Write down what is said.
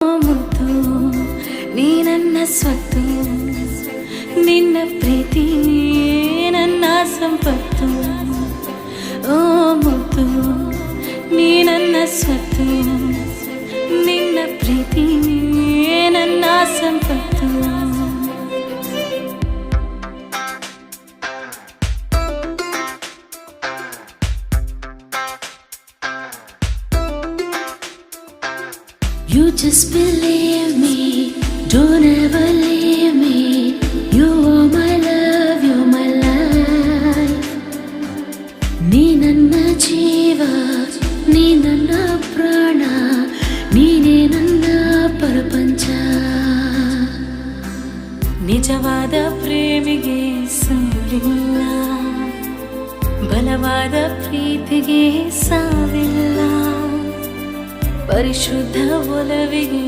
ಮುದ್ದು ನೀ ನನ್ನ ಸ್ವತ್ತು ನಿನ್ನ ಪ್ರೀತಿ ನನ್ನ ಸಂಪತ್ತು ಓ ಮುದ್ದು ನೀ ನನ್ನ ಸ್ವತ್ತು You just believe me, don't ever leave me. You are my love, you're my life. ನೀ ನನ್ನ ಜೀವ ನೀ ನನ್ನ ಪ್ರಾಣ ನೀನೇ ನನ್ನ ಪ್ರಪಂಚ ನಿಜವಾದ ಪ್ರೇಮಿಗೆ ಸೋಲಿಲ್ಲ ಬಲವಾದ ಪ್ರೀತಿಗೆ పరిశుద్ధ ఒలవి.